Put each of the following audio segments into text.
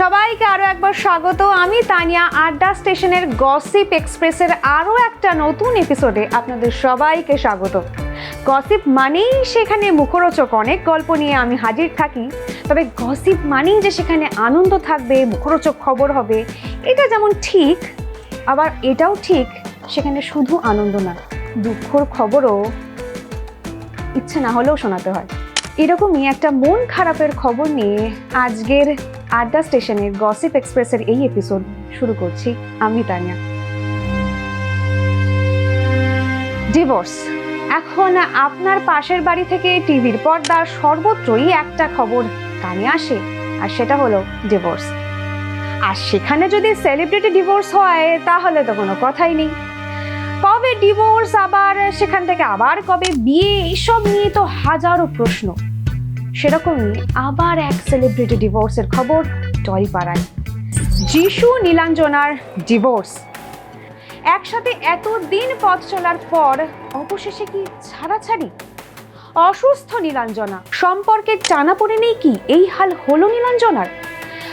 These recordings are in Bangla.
সবাইকে আরও একবার স্বাগত। আমি তানিয়া আড্ডা স্টেশনের গসিপ এক্সপ্রেসের আরও একটা নতুন এপিসোডে আপনাদের সবাইকে স্বাগত। গসিপ মানেই সেখানে মুখরোচক অনেক গল্প নিয়ে আমি হাজির থাকি। তবে গসিপ মানেই যে সেখানে আনন্দ থাকবে, মুখরোচক খবর হবে, এটা যেমন ঠিক, আবার এটাও ঠিক, সেখানে শুধু আনন্দ না, দুঃখর খবরও ইচ্ছে না হলেও শোনাতে হয়। এরকমই একটা মন খারাপের খবর নিয়ে আজকের আড্ডা স্টেশনের গসিপ এক্সপ্রেসের এই এপিসোড শুরু করছি আমি তানিয়া। ডিভোর্স এখন আপনার পাশের বাড়ি থেকে টিভির পর্দার সর্বত্রই একটা খবর কানে আসে, আর সেটা হলো ডিভোর্স আর সেখানে যদি সেলিব্রিটি ডিভোর্স হয়, তাহলে তো কোনো কথাই নেই। কবে ডিভোর্স আবার সেখান থেকে আবার কবে বিয়ে এইসব নিয়ে তো হাজারো প্রশ্ন। সেরকমই আবার এক সেলিব্রিটি ডিভোর্সের খবর টয় পাড়ায় যিশু নীলাঞ্জনার ডিভোর্স একসাথে এত দিন পথ চলার পর অবশেষে কি ছাড়াছাড়ি? অসুস্থ নীলাঞ্জনা। সম্পর্কের টানা পড়ে নেই কি? এই হাল হলো নীলাঞ্জনার?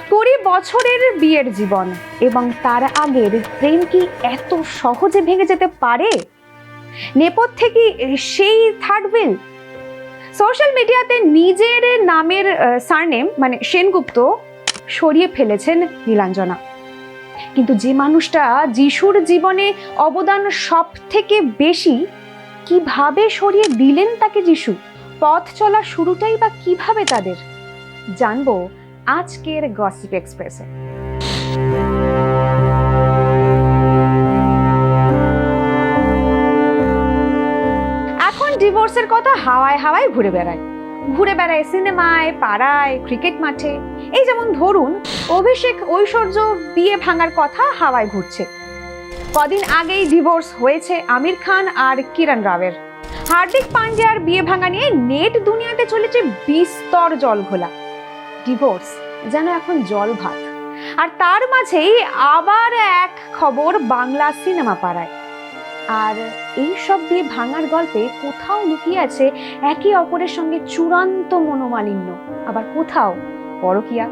কুড়ি বছরের বিয়ের জীবন এবং তার আগের প্রেম কি এত সহজে ভেঙে যেতে পারে? নেপথ্যে কি সেই থার্ড সোশ্যাল মিডিয়াতে নিজের নামের সারনেম মানে সেনগুপ্ত, সরিয়ে ফেলেছেন নীলাঞ্জনা। কিন্তু যে মানুষটা যিশুর জীবনে অবদান সব থেকে বেশি কীভাবে সরিয়ে দিলেন তাকে যিশু? পথ চলা শুরুটাই বা কীভাবে তাদের? জানব আজকের গসিপ এক্সপ্রেসে এখন ডিভোর্সের কথা হাওয়ায় হাওয়ায় ঘুরে বেড়ায়। ঘুরে বেড়ায় সিনেমায়, পাড়ায় ক্রিকেট মাঠে। এই যেমন ধরুন, অভিষেক ঐশ্বর্য বিয়ে ভাঙার কথা হাওয়ায় ঘুরছে। কদিন আগেই ডিভোর্স হয়েছে আমির খান আর কিরণ রাওয়ের। হার্দিক পান্ডিয়ার বিয়ে ভাঙা নিয়ে নেট দুনিয়াতে চলেছে বিস্তর জল ঘোলা ডিভোর্স যেন এখন জল ভাত আর তার মাঝেই আবার এক খবর বাংলা সিনেমা পাড়ায়। আর এই সব দিয়ে ভাঙার গল্পে কোথাও লুকিয়ে আছে একে অপরের সঙ্গে চূড়ান্ত মনোমালিন্য। আবার কোথাও? পরকিয়া।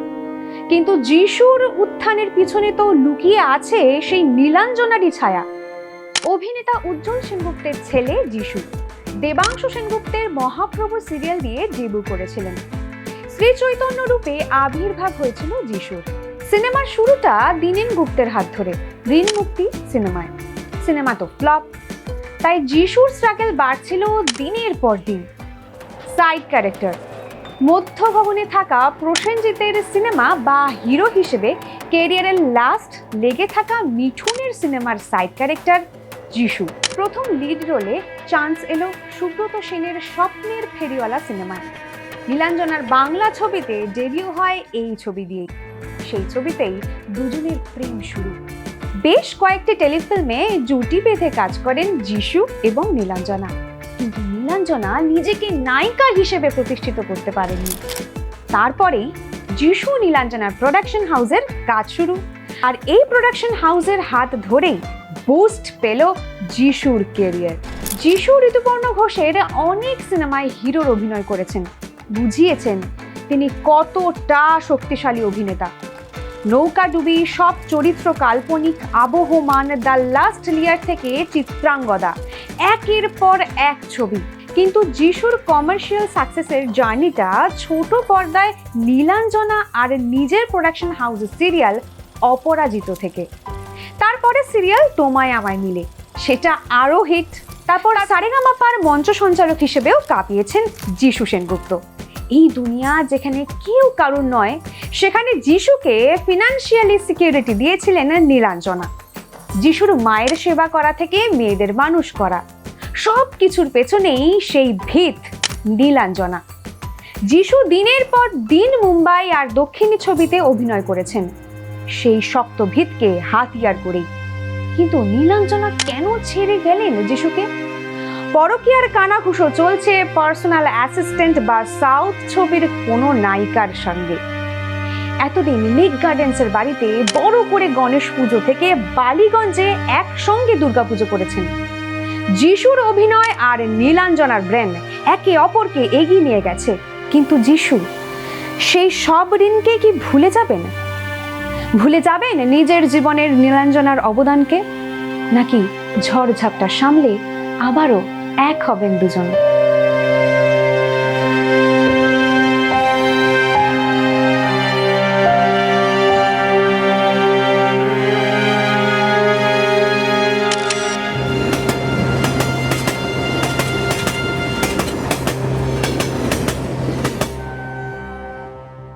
কিন্তু যিশুর উত্থানের পিছনে তো লুকিয়ে আছে সেই নীলাঞ্জনারই ছায়া। অভিনেতা উজ্জ্বল সেনগুপ্তের ছেলে যিশু। দেবাংশু সেনগুপ্তের মহাপ্রভু সিরিয়াল দিয়ে ডেবু করেছিলেন। শ্রী চৈতন্য রূপে আবির্ভাব হয়েছিল যিশুর। সিনেমার শুরুটা দীনেন গুপ্তের হাত ধরে। ঋণ মুক্তি সিনেমায়। সিনেমা তো ফ্লপ। তাই যিশুর স্ট্রাগল বাড়ছিল দিনের পর দিন। সাইড ক্যারেক্টার মধ্যভবনে থাকা প্রসেনজিতের সিনেমা বা হিরো হিসেবে কেরিয়ারের লাস্ট লেগে থাকা মিঠুনের সিনেমার সাইড ক্যারেক্টার যিশু। প্রথম লিড রোলে চান্স এলো সুব্রত সেনের স্বপ্নের ফেরিওয়ালা সিনেমায়। নীলাঞ্জনার বাংলা ছবিতে ডেবিউ হয় এই ছবি দিয়েই। সেই ছবিতেই দুজনের প্রেম শুরু। বেশ কয়েকটি টেলিফিল্মে জুটি বেঁধে কাজ করেন যিশু এবং নীলাঞ্জনা। কিন্তু নীলাঞ্জনা নিজেকে নায়িকা হিসেবে প্রতিষ্ঠিত করতে পারেননি। তারপরেই যিশু নীলাঞ্জনার প্রোডাকশন হাউসের কাজ শুরু। আর এই প্রোডাকশন হাউসের হাত ধরেই বুস্ট পেল যিশুর কেরিয়ার যিশু ঋতুপর্ণ ঘোষের অনেক সিনেমায় হিরোর অভিনয় করেছেন। বুঝিয়েছেন তিনি কতটা শক্তিশালী অভিনেতা। নৌকাডুবি সব চরিত্র কাল্পনিক, আবহমান, দ্য লাস্ট লিয়ার থেকে চিত্রাঙ্গদা। একের পর এক ছবি। কিন্তু যিশুর কমার্শিয়াল সাকসেসের জার্নিটা ছোট পর্দায় নীলাঞ্জনা আর নিজের প্রোডাকশন হাউস সিরিয়াল অপরাজিত থেকে। তারপরে সিরিয়াল তোমায় আমায় মিলে। সেটা আরও হিট তারপর সারেগামাপার মঞ্চ সঞ্চালক হিসেবেও কাঁপিয়েছেন যিশু সেনগুপ্ত। এই দুনিয়া যেখানে কেউ কারুর নয়, সেখানে যিশুকে ফিনান্সিয়ালি সিকিউরিটি দিয়েছিলেন নীলাঞ্জনা। যিশুর মায়ের সেবা করা থেকে মেয়েদের মানুষ করা। সব কিছুর পেছনেই সেই ভিত নীলাঞ্জনা। যিশু দিনের পর দিন মুম্বাই আর দক্ষিণী ছবিতে অভিনয় করেছেন। সেই শক্ত ভিতকে হাতিয়ার করেই। কিন্তু নীলাঞ্জনা কেন ছেড়ে গেলেন যিশুকে? পরকীয়ার কানাঘুষো চলছে পার্সোনাল অ্যাসিস্ট্যান্ট বা সাউথ ছবির কোনো নায়িকার সঙ্গে। এতদিন লিগ গার্ডেন্সের বাড়িতে বড় করে গণেশ পুজো থেকে বালিগঞ্জে একসঙ্গে দুর্গাপুজো করেছেন। যিশুর অভিনয় আর নীলাঞ্জনার ব্রেন একে অপরকে এগিয়ে নিয়ে গেছে। কিন্তু যিশু, সেই সব ঋণকে কি ভুলে যাবেন? ভুলে যাবেন নিজের জীবনের নীলাঞ্জনার অবদানকে? নাকি ঝড়ঝাপটা সামলে আবারও এক হবেন দুজন।